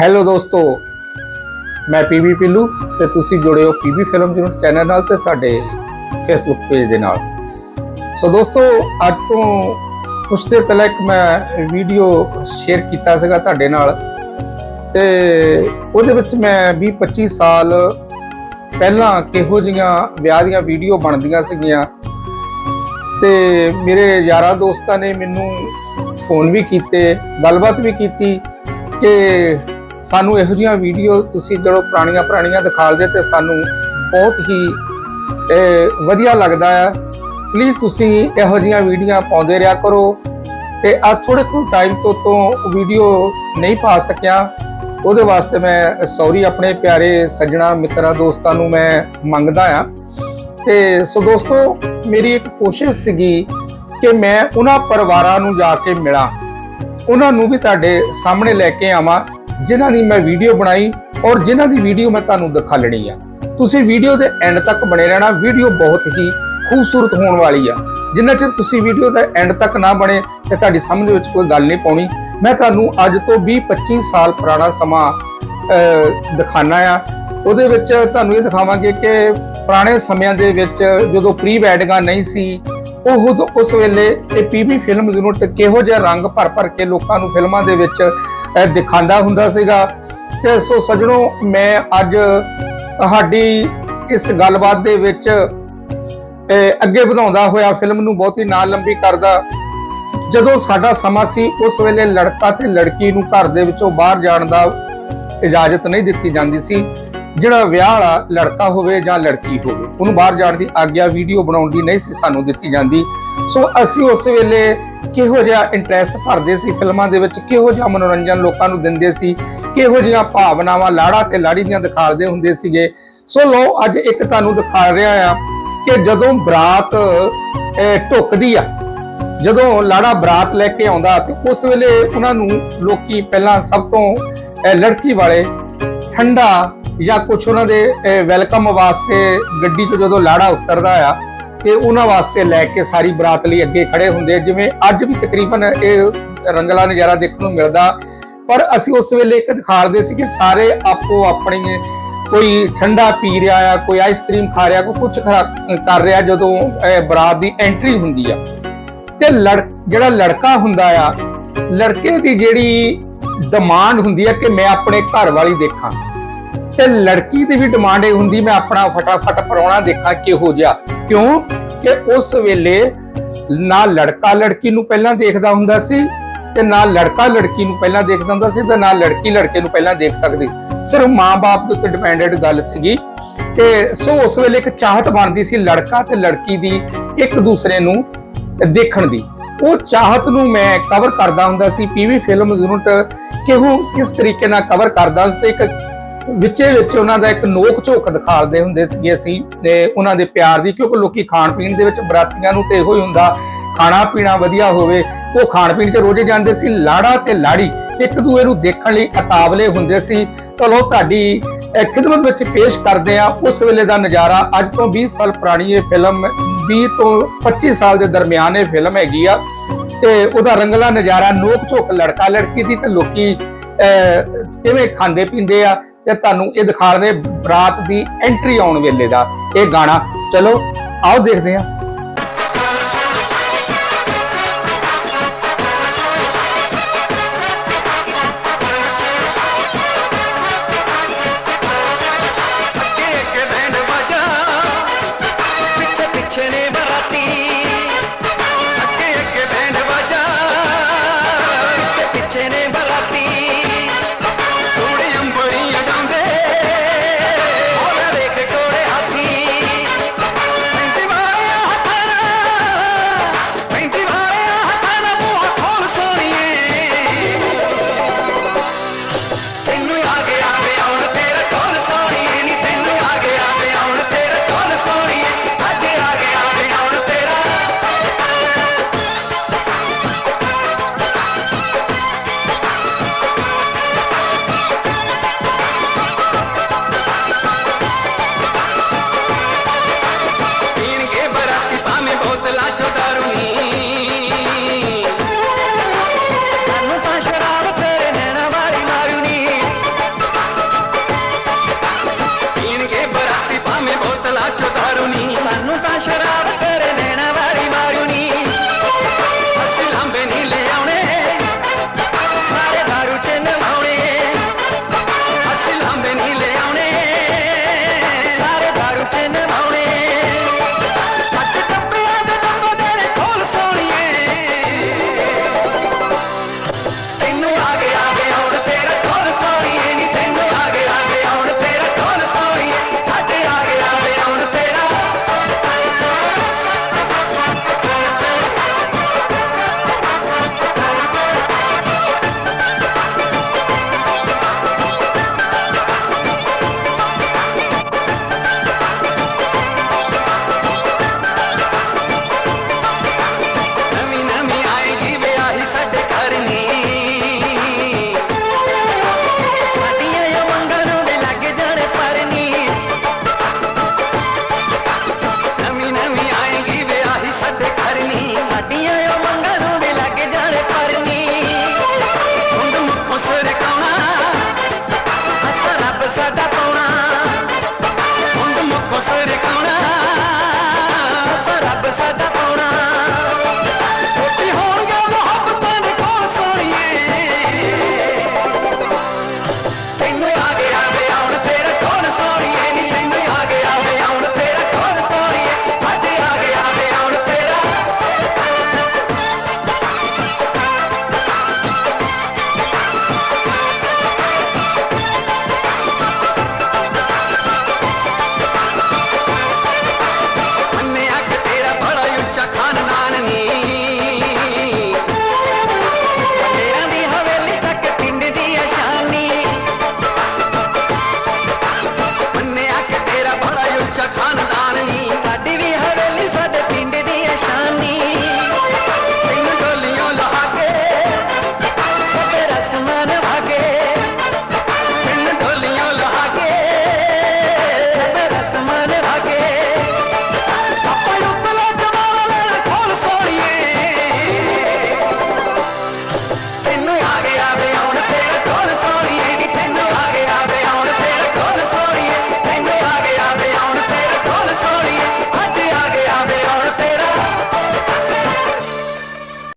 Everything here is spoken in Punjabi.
ਹੈਲੋ ਦੋਸਤੋ, ਮੈਂ ਪੀਵੀ ਪਿੱਲੂ ਤੇ ਤੁਸੀਂ ਜੁੜੇ ਹੋ ਪੀਵੀ ਫਿਲਮ ਯੂਨਿਟ ਚੈਨਲ ਨਾਲ ਤੇ ਸਾਡੇ ਫੇਸਬੁੱਕ ਪੇਜ ਦੇ ਨਾਲ। ਸੋ ਦੋਸਤੋ, ਅੱਜ ਤੋਂ ਕੁਝ ਦਿਨ ਪਹਿਲਾਂ ਇੱਕ ਮੈਂ ਵੀਡੀਓ ਸ਼ੇਅਰ ਕੀਤਾ ਸੀਗਾ ਤੁਹਾਡੇ ਨਾਲ ਤੇ ਉਹਦੇ ਵਿੱਚ ਮੈਂ 20 25 ਸਾਲ ਪਹਿਲਾਂ ਕਿਹੋ ਜੀਆਂ ਵਿਆਹ ਦੀਆਂ ਵੀਡੀਓ ਬਣਦੀਆਂ ਸੀਗੀਆਂ ਤੇ ਮੇਰੇ ਯਾਰਾਂ ਦੋਸਤਾਂ ਨੇ ਮੈਨੂੰ ਫੋਨ ਵੀ ਕੀਤੇ, ਗੱਲਬਾਤ ਵੀ ਕੀਤੀ ਕਿ ਸਾਨੂੰ ਇਹੋ ਜਿਹੀਆਂ ਵੀਡੀਓ ਤੁਸੀਂ ਜਦੋਂ ਪੁਰਾਣੀਆਂ ਪੁਰਾਣੀਆਂ ਦਿਖਾਲਦੇ ਤੇ ਸਾਨੂੰ ਬਹੁਤ ਹੀ ਵਧੀਆ ਲੱਗਦਾ ਹੈ ਪਲੀਜ਼ ਤੁਸੀਂ ਇਹੋ ਜਿਹੀਆਂ ਵੀਡੀਓ ਪਾਉਂਦੇ ਰਿਹਾ ਕਰੋ ਤੇ ਆ ਥੋੜੇ ਕੁ ਟਾਈਮ ਤੋਂ ਤੋਂ ਵੀਡੀਓ ਨਹੀਂ ਪਾ ਸਕਿਆ। ਉਹਦੇ ਵਾਸਤੇ ਮੈਂ ਸੌਰੀ ਆਪਣੇ ਪਿਆਰੇ ਸੱਜਣਾ ਮਿੱਤਰਾਂ ਦੋਸਤਾਂ ਨੂੰ ਮੈਂ ਮੰਗਦਾ ਆ। ਤੇ ਸੋ ਦੋਸਤੋ, ਮੇਰੀ ਇੱਕ ਕੋਸ਼ਿਸ਼ ਸੀਗੀ ਕਿ ਮੈਂ ਉਹਨਾਂ ਪਰਿਵਾਰਾਂ ਨੂੰ ਜਾ ਕੇ ਮਿਲਾਂ। ਉਹਨਾਂ ਨੂੰ ਵੀ ਤੁਹਾਡੇ ਸਾਹਮਣੇ ਲੈ ਕੇ ਆਵਾਂ। ਜਿਨ੍ਹਾਂ ਦੀ ਮੈਂ ਵੀਡੀਓ ਬਣਾਈ ਔਰ ਜਿਨ੍ਹਾਂ ਦੀ ਵੀਡੀਓ ਮੈਂ ਤੁਹਾਨੂੰ ਦਿਖਾ ਲੈਣੀ ਆ। ਤੁਸੀਂ ਵੀਡੀਓ ਦੇ ਐਂਡ ਤੱਕ ਬਣੇ ਰਹਿਣਾ ਵੀਡੀਓ ਬਹੁਤ ਹੀ ਖੂਬਸੂਰਤ ਹੋਣ ਵਾਲੀ ਆ। ਜਿੰਨਾ ਚਿਰ ਤੁਸੀਂ ਵੀਡੀਓ ਦੇ ਐਂਡ ਤੱਕ ਨਾ ਬਣੇ ਤੇ ਤੁਹਾਡੀ ਸਮਝ ਵਿੱਚ ਕੋਈ ਗੱਲ ਨਹੀਂ ਪਾਉਣੀ। ਮੈਂ ਤੁਹਾਨੂੰ ਅੱਜ ਤੋਂ 20 25 ਸਾਲ ਪੁਰਾਣਾ ਸਮਾਂ ਅਹ, ਦਿਖਾਣਾ ਆ। ਉਹਦੇ ਵਿੱਚ ਤੁਹਾਨੂੰ ਇਹ ਦਿਖਾਵਾਂਗੇ ਕਿ ਪੁਰਾਣੇ ਸਮਿਆਂ ਦੇ ਵਿੱਚ ਜਦੋਂ ਪ੍ਰੀ ਵੈਡਿੰਗਾਂ ਨਹੀਂ ਸੀ ਉਹ ਖੁਦ ਉਸ ਵੇਲੇ ਇਹ ਪੀਬੀ ਫਿਲਮ ਨੂੰ ਕਿਹੋ ਜਿਹਾ ਰੰਗ ਭਰ ਭਰ ਕੇ ਲੋਕਾਂ ਨੂੰ ਫਿਲਮਾਂ ਦੇ ਵਿੱਚ ਦਿਖਾਉਂਦਾ ਹੁੰਦਾ ਸੀਗਾ। ਤੇ ਸੋ ਸਜਣੋ, ਮੈਂ ਅੱਜ ਤੁਹਾਡੀ ਇਸ ਗੱਲਬਾਤ ਦੇ ਵਿੱਚ ਅੱਗੇ ਵਧਾਉਂਦਾ ਹੋਇਆ ਫਿਲਮ ਨੂੰ ਬਹੁਤ ਹੀ ਨਾ ਲੰਬੀ ਕਰਦਾ। ਜਦੋਂ ਸਾਡਾ ਸਮਾਂ ਸੀ, ਉਸ ਵੇਲੇ ਲੜਕਾ ਤੇ ਲੜਕੀ ਨੂੰ ਘਰ ਦੇ ਵਿੱਚੋਂ ਬਾਹਰ ਜਾਣ ਦਾ ਇਜਾਜ਼ਤ ਨਹੀਂ ਦਿੱਤੀ ਜਾਂਦੀ ਸੀ। ਜਿਹੜਾ ਵਿਆਹ ਵਾਲਾ ਲੜਕਾ ਹੋਵੇ ਜਾਂ ਲੜਕੀ ਹੋਵੇ, ਉਹਨੂੰ ਬਾਹਰ ਜਾਣ ਦੀ ਆਗਿਆ ਵੀਡੀਓ ਬਣਾਉਣ ਦੀ ਨਹੀਂ ਸੀ ਸਾਨੂੰ ਦਿੱਤੀ ਜਾਂਦੀ। ਸੋ ਅਸੀਂ ਉਸ ਵੇਲੇ ਕਿਹੋ ਜਿਹਾ ਇੰਟਰਸਟ ਭਰਦੇ ਸੀ ਫਿਲਮਾਂ ਦੇ ਵਿੱਚ, ਕਿਹੋ ਜਿਹਾ ਮਨੋਰੰਜਨ ਲੋਕਾਂ ਨੂੰ ਦਿੰਦੇ ਸੀ, ਕਿਹੋ ਜਿਹੀਆਂ ਭਾਵਨਾਵਾਂ ਲਾੜਾ ਤੇ ਲਾੜੀ ਦੀਆਂ ਦਿਖਾਲਦੇ ਹੁੰਦੇ ਸੀਗੇ। ਸੋ ਲੋ ਅੱਜ ਇੱਕ ਤੁਹਾਨੂੰ ਦਿਖਾ ਰਿਹਾ ਆ ਕਿ ਜਦੋਂ ਬਰਾਤ ਢੁੱਕਦੀ ਆ, ਜਦੋਂ ਲਾੜਾ ਬਰਾਤ ਲੈ ਕੇ ਆਉਂਦਾ ਤੇ ਉਸ ਵੇਲੇ ਉਹਨਾਂ ਨੂੰ ਲੋਕੀ ਪਹਿਲਾਂ ਸਭ ਤੋਂ ਲੜਕੀ ਵਾਲੇ ਠੰਡਾ ਜਾਂ ਕੁਝ ਉਹਨਾਂ ਦੇ ਵੈਲਕਮ ਵਾਸਤੇ ਗੱਡੀ 'ਚੋਂ ਜਦੋਂ ਲਾੜਾ ਉਤਰਦਾ ਆ, ਤੇ ਉਹਨਾਂ ਵਾਸਤੇ ਲੈ ਕੇ ਸਾਰੀ ਬਰਾਤ ਲਈ ਅੱਗੇ ਖੜੇ ਹੁੰਦੇ ਆ। ਜਿਵੇਂ ਅੱਜ ਵੀ ਤਕਰੀਬਨ ਇਹ ਰੰਗਲਾ ਨਜ਼ਾਰਾ ਦੇਖਣ ਨੂੰ ਮਿਲਦਾ। ਪਰ ਅਸੀਂ ਉਸ ਵੇਲੇ ਇੱਕ ਦਿਖਾਲਦੇ ਸੀ ਕਿ ਸਾਰੇ ਆਪੋ ਆਪਣੀ, ਕੋਈ ਠੰਡਾ ਪੀ ਰਿਹਾ ਆ, ਕੋਈ ਆਈਸਕ੍ਰੀਮ ਖਾ ਰਿਹਾ, ਕੋਈ ਕੁਝ ਕਰ ਰਿਹਾ ਜਦੋਂ ਬਰਾਤ ਦੀ ਐਂਟਰੀ ਹੁੰਦੀ ਆ। ਤੇ ਲੜ, ਜਿਹੜਾ ਲੜਕਾ ਹੁੰਦਾ ਆ, ਲੜਕੇ ਦੀ ਜਿਹੜੀ ਡਿਮਾਂਡ ਹੁੰਦੀ ਆ ਕਿ ਮੈਂ ਆਪਣੇ ਘਰ ਵਾਲੀ ਦੇਖਾਂ। ਤੇ ਲੜਕੀ ਦੀ ਵੀ ਡਿਮਾਂਡ ਇਹ ਹੁੰਦੀ, ਮੈਂ ਆਪਣਾ ਫਟਾਫਟ ਪਰੌਣਾ ਦੇਖਾਂ ਕਿਹੋ ਜਿਹਾ। ਕਿਉਂ? ਕਿ ਉਸ ਵੇਲੇ ਨਾ ਲੜਕਾ ਲੜਕੀ ਨੂੰ ਪਹਿਲਾਂ ਦੇਖਦਾ ਹੁੰਦਾ ਸੀ ਤੇ ਨਾ ਲੜਕਾ ਲੜਕੀ ਨੂੰ ਪਹਿਲਾਂ ਦੇਖਦਾ ਹੁੰਦਾ ਸੀ ਤੇ ਨਾ ਲੜਕੀ ਲੜਕੇ ਨੂੰ ਪਹਿਲਾਂ ਦੇਖ ਸਕਦੀ ਸਿਰਫ ਮਾਂ-ਬਾਪ ਦੇ ਉੱਤੇ ਡਿਪੈਂਡੈਂਟ ਗੱਲ ਸੀਗੀ। ਤੇ ਸੋ ਉਸ ਵੇਲੇ ਇੱਕ ਚਾਹਤ ਬਣਦੀ ਸੀ ਲੜਕਾ ਤੇ ਲੜਕੀ ਦੀ ਇੱਕ ਦੂਸਰੇ ਨੂੰ ਦੇਖਣ ਦੀ। ਉਹ ਚਾਹਤ ਨੂੰ ਮੈਂ ਕਵਰ ਕਰਦਾ ਹੁੰਦਾ ਸੀ, ਪੀਵੀ ਫਿਲਮ ਯੂਨਿਟ ਕਿਹੋ, ਕਿਸ ਤਰੀਕੇ ਨਾਲ ਕਵਰ ਕਰਦਾ ਸੀ ਤੇ ਇੱਕ ਵਿੱਚੇ ਵਿੱਚ ਉਹਨਾਂ ਦਾ ਇੱਕ ਨੋਕ ਝੋਕ ਦਿਖਾਲਦੇ ਹੁੰਦੇ ਸੀਗੇ ਅਸੀਂ ਤੇ ਉਹਨਾਂ ਦੇ ਪਿਆਰ ਦੀ, ਕਿਉਂਕਿ ਲੋਕੀ ਖਾਣ ਪੀਣ ਦੇ ਵਿੱਚ ਬਰਾਤੀਆਂ ਨੂੰ ਤੇ ਇਹੋ ਹੀ ਹੁੰਦਾ, ਖਾਣਾ ਪੀਣਾ ਵਧੀਆ ਹੋਵੇ, ਉਹ ਖਾਣ ਪੀਣ 'ਚ ਰੋਜ਼ੇ ਜਾਂਦੇ ਸੀ, ਲਾੜਾ ਤੇ ਲਾੜੀ, ਇੱਕ ਦੂਏ ਨੂੰ ਦੇਖਣ ਲਈ ਅਕਾਬਲੇ ਹੁੰਦੇ ਸੀ। ਚਲੋ ਤੁਹਾਡੀ ਖਿਦਮਤ ਵਿੱਚ ਪੇਸ਼ ਕਰਦੇ ਆ ਉਸ ਵੇਲੇ ਦਾ ਨਜ਼ਾਰਾ ਅੱਜ ਤੋਂ 20 ਸਾਲ ਪੁਰਾਣੀ ਇਹ ਫਿਲਮ 20 ਤੋਂ 25 ਸਾਲ ਦੇ ਦਰਮਿਆਨ ਇਹ ਫਿਲਮ ਹੈਗੀ ਆ। ਤੇ ਉਹਦਾ ਰੰਗਲਾ ਨਜ਼ਾਰਾ, ਨੋਕ ਝੋਕ ਲੜਕਾ ਲੜਕੀ ਦੀ ਤੇ ਲੋਕੀ ਕਿਵੇਂ ਖਾਂਦੇ ਪੀਂਦੇ ਆ ਤੇ ਤੁਹਾਨੂੰ ਇਹ ਦਿਖਾ ਦਿਖਾਉਂਦੇ ਬਰਾਤ ਦੀ ਐਂਟਰੀ ਆਉਣ ਵੇਲੇ ਦਾ ਇਹ ਗਾਣਾ। ਚਲੋ, ਆਓ ਦੇਖਦੇ ਹਾਂ।